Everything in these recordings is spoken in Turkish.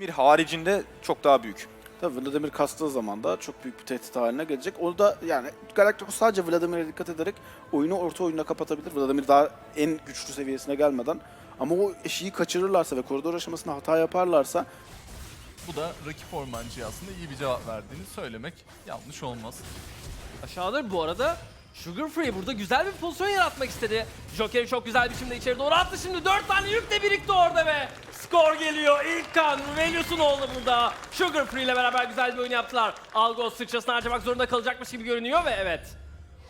Vladimir haricinde çok daha büyük. Tabii Vladimir kastığı zaman da çok büyük bir tehdit haline gelecek. Onu da yani Galacticos sadece Vladimir'e dikkat ederek oyunu orta oyunla kapatabilir. Vladimir daha en güçlü seviyesine gelmeden. Ama o eşiği kaçırırlarsa ve koridor aşamasında hata yaparlarsa Bu da rakip ormancıya aslında iyi bir cevap verdiğini söylemek yanlış olmaz. Aşağıdır bu arada. Sugar Free burada güzel bir pozisyon yaratmak istedi. Joker'i çok güzel biçimde içeri doğru attı. Şimdi 4 tane yük de birikti orada ve skor geliyor. İlk kan Velius'un oğlu burada. Sugar Free ile beraber güzel bir oyun yaptılar. Algos sıçrasını harcamak zorunda kalacakmış gibi görünüyor ve evet.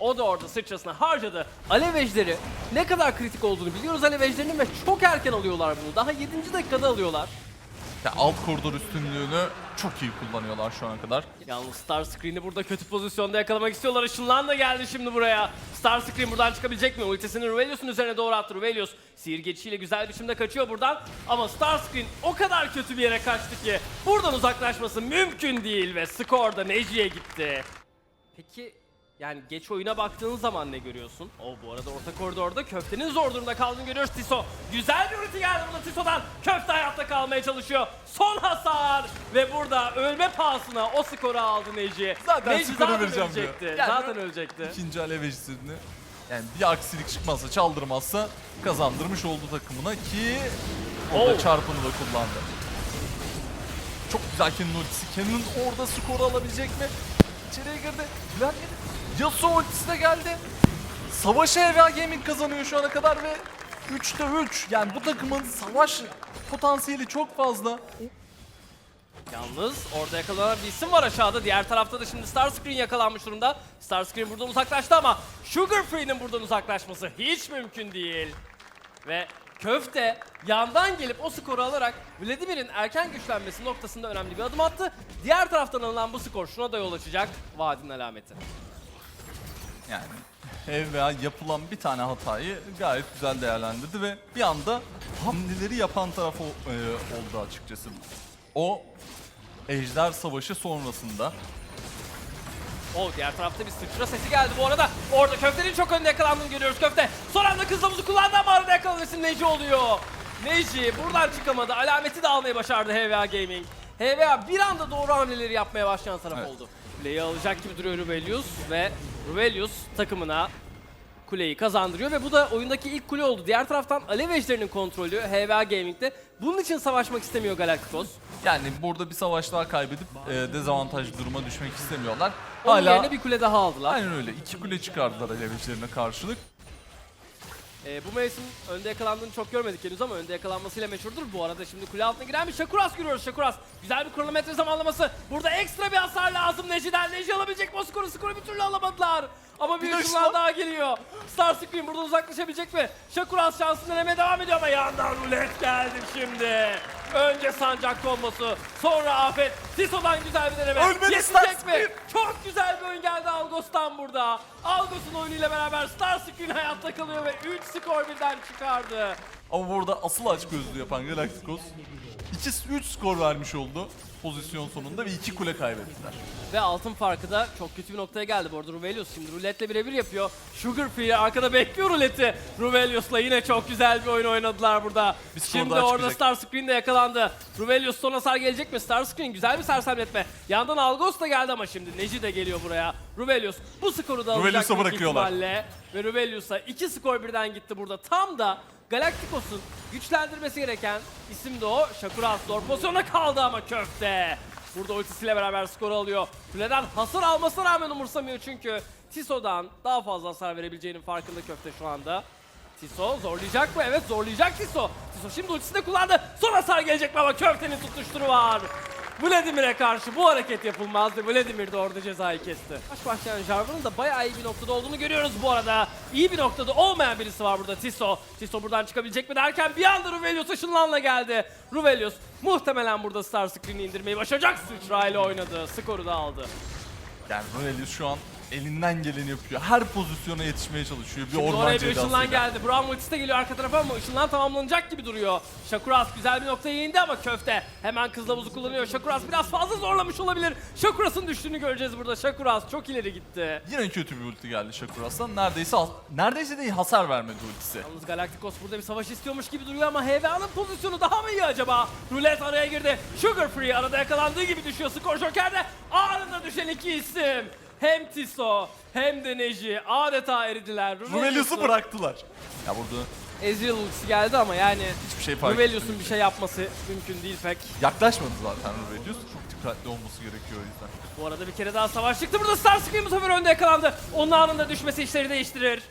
O da orada sıçrasını harcadı. Alev ejderi ne kadar kritik olduğunu biliyoruz alev ejderinin ve çok erken alıyorlar bunu. Daha 7. dakikada alıyorlar. Ya alt koridor üstünlüğünü çok iyi kullanıyorlar şu ana kadar. Yalnız Star Screen'i burada kötü pozisyonda yakalamak istiyorlar. Işınlan da geldi şimdi buraya. Star Screen buradan çıkabilecek mi? Ultisini Ruvelius'un üzerine doğru attı. Ruvelius sihir geçişiyle güzel biçimde kaçıyor buradan. Ama Star Screen o kadar kötü bir yere kaçtı ki buradan uzaklaşması mümkün değil ve skor da Neji'ye gitti. Peki yani geç oyuna baktığın zaman ne görüyorsun? O bu arada orta koridorda köftenin zor durumda kaldığını görüyoruz Tiso. Güzel bir ulti geldi burada Tiso'dan. Köfte hayatta kalmaya çalışıyor. Son hasar ve burada ölme pahasına o skoru aldı Neji. Zaten Neji skoru zaten vereceğim diyor. ölecekti. Yani zaten ölecekti. İkinci alev ejderini yani bir aksilik çıkmazsa çaldırmazsa kazandırmış oldu takımına ki orada Oh. çarpını da kullandı. Çok güzel Ken'in ultisi. Ken'in orada skoru alabilecek mi? İçeriye girdi. Vladimir Yasuo ultisi de geldi. Savaşı EVA Gaming kazanıyor şu ana kadar ve 3'te 3. Yani bu takımın savaş potansiyeli çok fazla. Yalnız orada yakalanan bir isim var aşağıda. Diğer tarafta da şimdi Starscreen yakalanmış durumda. Starscreen buradan uzaklaştı ama Sugar Free'nin buradan uzaklaşması hiç mümkün değil. Ve Köfte yandan gelip o skoru alarak Vladimir'in erken güçlenmesi noktasında önemli bir adım attı. Diğer taraftan alınan bu skor şuna da yol açacak. Vadinin alameti. Yani EVA yapılan bir tane hatayı gayet güzel değerlendirdi ve bir anda hamleleri yapan taraf o- e, oldu açıkçası. O Ejder Savaşı sonrasında O diğer tarafta bir sıçra sesi geldi bu arada. Orada Köfte'nin çok önde yakalandığını görüyoruz Köfte. Son anda kızlamuzu kullandı ama arada yakalanırsın Neji oluyor. Neji buradan çıkamadı. Alameti de almayı başardı HVA Gaming. HVA bir anda doğru hamleleri yapmaya başlayan taraf Evet. oldu. Kuleyi alacak gibi duruyor Rubelius ve Rubelius takımına kuleyi kazandırıyor ve bu da oyundaki ilk kule oldu. Diğer taraftan Alev Ejder'inin kontrolü HVA Gaming'de. Bunun için savaşmak istemiyor Galacticos. yani burada bir savaş daha kaybedip e, dezavantajlı duruma düşmek istemiyorlar. Onun Hala yerine bir kule daha aldılar. aynen öyle iki kule çıkardılar Alevicilerine karşılık. Ee, bu mevsim önde yakalandığını çok görmedik henüz ama önde yakalanmasıyla meşhurdur. Bu arada şimdi kule altına giren bir Şakuras görüyoruz. Şakuras güzel bir kronometre zamanlaması. Burada ekstra bir hasar lazım Neji'den. Neji alabilecek mi o skoru? Skoru bir türlü alamadılar. Ama bir Bir ışınlar daha geliyor. Star Screen buradan uzaklaşabilecek mi? Şakuras şansını denemeye devam ediyor ama yandan rulet geldi şimdi. Önce sancak kombosu, sonra afet. Tiso'dan güzel bir deneme. Ölmedi Yetecek mi? Çok güzel bir oyun geldi Algos'tan burada. Algos'un oyunuyla beraber Star Screen hayatta kalıyor ve 3 skor birden çıkardı. Ama burada asıl aç gözlü yapan Galacticos 2-3 skor vermiş oldu pozisyon sonunda ve 2 kule kaybettiler. Ve altın farkı da çok kötü bir noktaya geldi bu arada Ruvelius şimdi ruletle birebir yapıyor. Sugar Free arkada bekliyor ruleti. Ruvelius'la yine çok güzel bir oyun oynadılar burada. Bir Şimdi orada. Star Screen de yakalandı. Ruvelius son hasar gelecek mi? Star Screen güzel bir sersemletme. Yandan Algos da geldi ama şimdi Neji de geliyor buraya. Ruvelius bu skoru da alacak Ruvelius'a bırakıyorlar. ihtimalle. Ve Ruvelius'a iki skor birden gitti burada. Tam da Galacticos'un güçlendirmesi gereken isim de o. Shakuras zor pozisyonda kaldı ama köfte. Burada ultisiyle beraber skoru alıyor. Kuleden hasar almasına rağmen umursamıyor çünkü Tiso'dan daha fazla hasar verebileceğinin farkında köfte şu anda. Tiso zorlayacak mı? Evet zorlayacak Tiso. Tiso şimdi ultisini de kullandı. Son hasar gelecek mi ama köftenin tutuşturu var. Vladimir'e karşı bu hareket yapılmazdı. Vladimir de orada cezayı kesti. Baş başlayan Jarvan'ın da bayağı iyi bir noktada olduğunu görüyoruz bu arada. İyi bir noktada olmayan birisi var burada Tiso. Tiso buradan çıkabilecek mi derken bir anda Ruvelius ışınlanla geldi. Ruvelius muhtemelen burada Star Screen'i indirmeyi başaracak. Sıçrayla oynadı. Skoru da aldı. Yani Revelius şu an elinden geleni yapıyor. Her pozisyona yetişmeye çalışıyor. Bir Şimdi orman oraya bir ışınlan geldi. Brown ultisi de geliyor arka tarafa ama ışınlan tamamlanacak gibi duruyor. Shakuras güzel bir noktaya indi ama köfte hemen kızlavuzu kullanıyor. Shakuras biraz fazla zorlamış olabilir. Shakuras'ın düştüğünü göreceğiz burada. Shakuras çok ileri gitti. Yine kötü bir ulti geldi Shakuras'tan. Neredeyse neredeyse değil hasar vermedi ultisi. Yalnız Galacticos burada bir savaş istiyormuş gibi duruyor ama HVA'nın pozisyonu daha mı iyi acaba? Rulet araya girdi. Sugar Free arada yakalandığı gibi düşüyor. Skor Joker'de anında düşen iki isim. Hem Tiso hem de Neji adeta eridiler. Ruvelius'u bıraktılar. Ya burada Ezreal ultisi geldi ama yani hiçbir şey fark Ruvelius'un bir şey yapması mümkün değil pek. Yaklaşmadı zaten Ruvelius. Çok dikkatli olması gerekiyor o yüzden. Bu arada bir kere daha savaş çıktı. Burada Starscream bu sefer önde yakalandı. Onun anında düşmesi işleri değiştirir.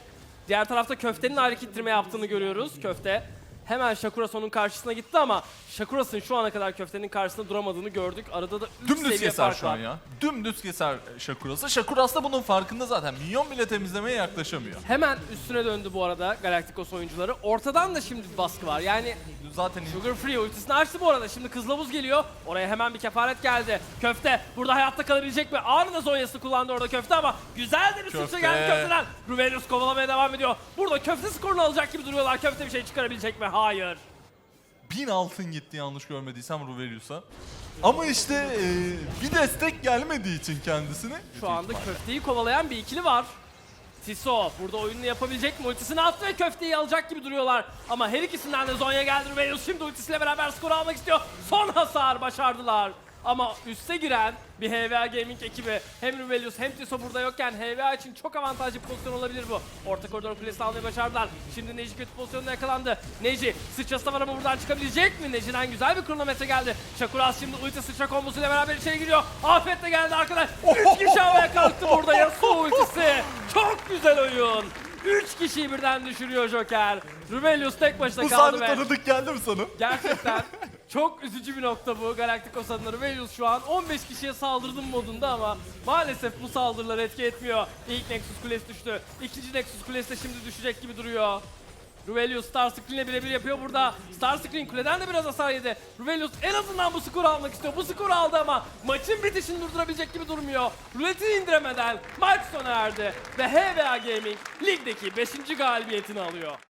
Diğer tarafta Köfte'nin hareket ettirme yaptığını görüyoruz. Köfte hemen Shakuras onun karşısına gitti ama Shakuras'ın şu ana kadar Köfte'nin karşısında duramadığını gördük. Arada da 3 Dümdüz seviye keser fark şu an var. ya. Dümdüz keser Shakuras'ı. Shakuras da bunun farkında zaten. Minyon bile temizlemeye yaklaşamıyor. Hemen üstüne döndü bu arada Galacticos oyuncuları. Ortadan da şimdi bir baskı var. Yani Zaten Sugar Free ultisini açtı bu arada. Şimdi Kızılavuz geliyor. Oraya hemen bir kefaret geldi. Köfte burada hayatta kalabilecek mi? Anında Zonya'sı kullandı orada Köfte ama güzel de bir sıçra geldi Köfte'den. Ruvelius kovalamaya devam ediyor. Burada Köfte skorunu alacak gibi duruyorlar. Köfte bir şey çıkarabilecek mi? Hayır. 1000 altın gitti yanlış görmediysem Ruvelius'a. Ama işte e, bir destek gelmediği için kendisine. Şu anda Köfte'yi kovalayan bir ikili var. Tiso burada oyununu yapabilecek mi? Ultisini attı ve köfteyi alacak gibi duruyorlar. Ama her ikisinden de Zonya geldi. Ruvelius şimdi ultisiyle beraber skoru almak istiyor. Son hasar başardılar. Ama üste giren bir HVA Gaming ekibi hem Ruvelius hem Tiso burada yokken HVA için çok avantajlı bir pozisyon olabilir bu. Orta koridor kulesi almayı başardılar. Şimdi Neji kötü pozisyonda yakalandı. Neji sıçrası da var ama buradan çıkabilecek mi? Neji'den güzel bir kronometre geldi. Shakuras şimdi ulti sıçra kombosuyla beraber içeri giriyor. Afet de geldi arkadan. Üç kişi havaya kalktı burada Yasuo ultisi. Çok güzel oyun. Üç kişiyi birden düşürüyor Joker. Ruvelius tek başına Bu kaldı sahne ve tanıdık geldi mi sana? gerçekten çok üzücü bir nokta bu Galacticos adına. Ruvelius şu an 15 kişiye saldırdım modunda ama maalesef bu saldırılar etki etmiyor. İlk Nexus kulesi düştü. İkinci Nexus kulesi de şimdi düşecek gibi duruyor. Ruvelius Starscreen'le birebir yapıyor burada. Starscreen kuleden de biraz hasar yedi. Ruvelius en azından bu skoru almak istiyor. Bu skoru aldı ama maçın bitişini durdurabilecek gibi durmuyor. Ruleti indiremeden maç sona erdi. Ve HVA Gaming ligdeki 5. galibiyetini alıyor.